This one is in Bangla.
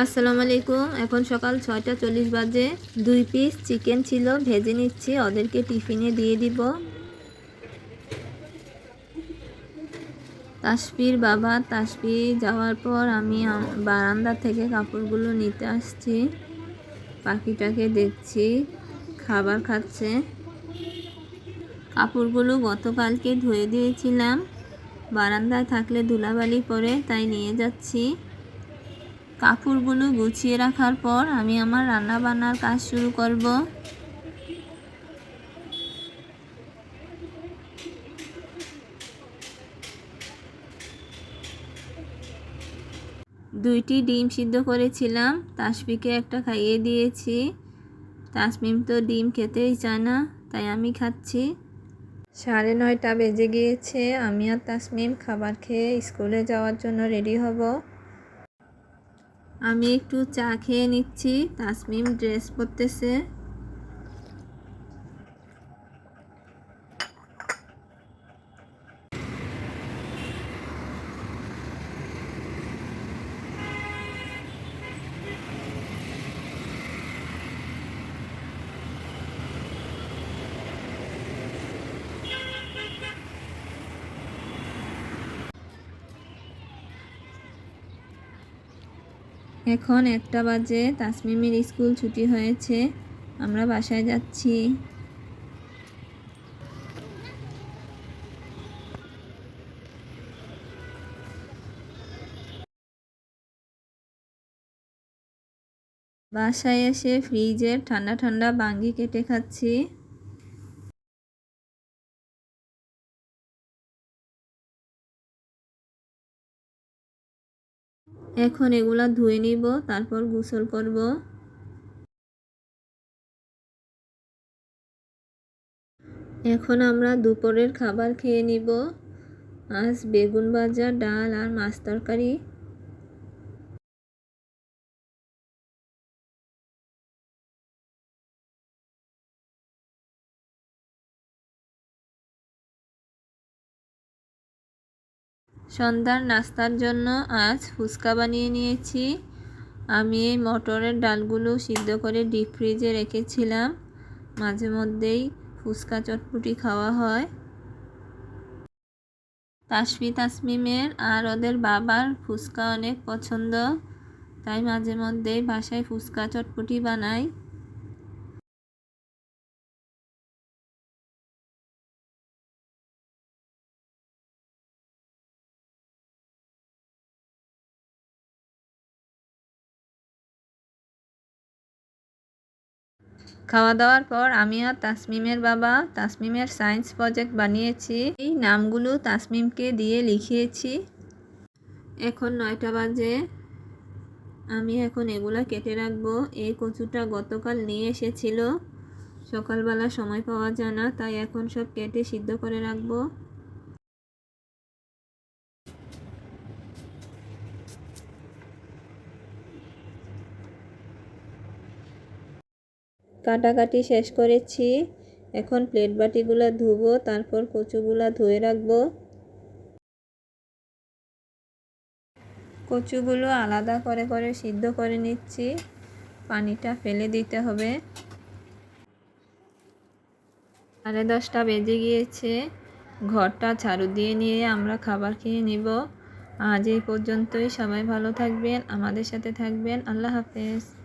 আসসালামু আলাইকুম। এখন সকাল ছয়টা চল্লিশ বাজে। দুই পিস চিকেন ছিল। ভেজে নিচ্ছি। ওদেরকে টিফিনে দিয়ে দিব। তাসপির বাবা, তাসফি যাওয়ার পর আমি বারান্দা থেকে কাপড়গুলো নিতে আসছি। পাখিটাকে দেখছি। খাবার খাচ্ছে। কাপড়গুলো গতকালকে ধুয়ে দিয়েছিলাম। বারান্দায় থাকলে ধুলাবালি পরে তাই নিয়ে যাচ্ছি। কাপড়গুলো গুছিয়ে রাখার পর আমি আমার রান্না বান্নার কাজ শুরু করব। দুইটি ডিম সিদ্ধ করেছিলাম তাসফিকে একটা খাইয়ে দিয়েছি। তাসমিম তো ডিম খেতেই চায় না, তাই আমি খাচ্ছি। সাড়ে নয়টা বেজে গিয়েছে, আমি আর তাসমিম খাবার খেয়ে স্কুলে যাওয়ার জন্য রেডি হব। আমি একটু চা খেয়ে নিচ্ছি। তাসমিম ড্রেস পরতেছে। এখন একটা বাজে, তাসমিমের স্কুল ছুটি হয়েছে, আমরা বাসায় যাচ্ছি। বাসায় এসে ফ্রিজের ঠান্ডা ঠান্ডা বাঙ্গি কেটে খাচ্ছি। এখন এগুলা ধুয়ে নিব, তারপর গোসল করব। এখন আমরা দুপুরের খাবার খেয়ে নিব। আজ বেগুন ভাজা, ডাল আর মাছ তরকারি। সন্ধ্যার নাস্তার জন্য আজ ফুচকা বানিয়ে নিয়েছি। আমি এই মটরের ডালগুলো সিদ্ধ করে ডিপ ফ্রিজে রেখেছিলাম। মাঝে মধ্যেই ফুচকা চটপুটি খাওয়া হয়। তাসমি তাসমিমের আর ওদের বাবার ফুচকা অনেক পছন্দ, তাই মাঝে মধ্যেই বাসায় ফুচকা চটপুটি বানাই। খাওয়া দাওয়ার পর আমি আর তাসমিমের বাবা তাসমিমের সায়েন্স প্রজেক্ট বানিয়েছি। এই নামগুলো তাসমিমকে দিয়ে লিখিয়েছি। এখন নয়টা বাজে। আমি এখন এগুলা কেটে রাখব। এই কচুটা গতকাল নিয়ে এসেছিল। সকালবেলা সময় পাওয়া যায় না, তাই এখন সব কেটে সিদ্ধ করে রাখব। কাটাকাটি শেষ করেছি। এখন প্লেট বাটিগুলো ধুবো, তারপর কচুগুলা ধুয়ে রাখব। কচুগুলো আলাদা করে করে সিদ্ধ করে নিচ্ছি। পানিটা ফেলে দিতে হবে। সাড়ে দশটা বেজে গিয়েছে। ঘরটা ঝাড়ু দিয়ে নিয়ে আমরা খাবার খেয়ে নিব। আজ এই পর্যন্তই। সবাই ভালো থাকবেন, আমাদের সাথে থাকবেন। আল্লাহ হাফেজ।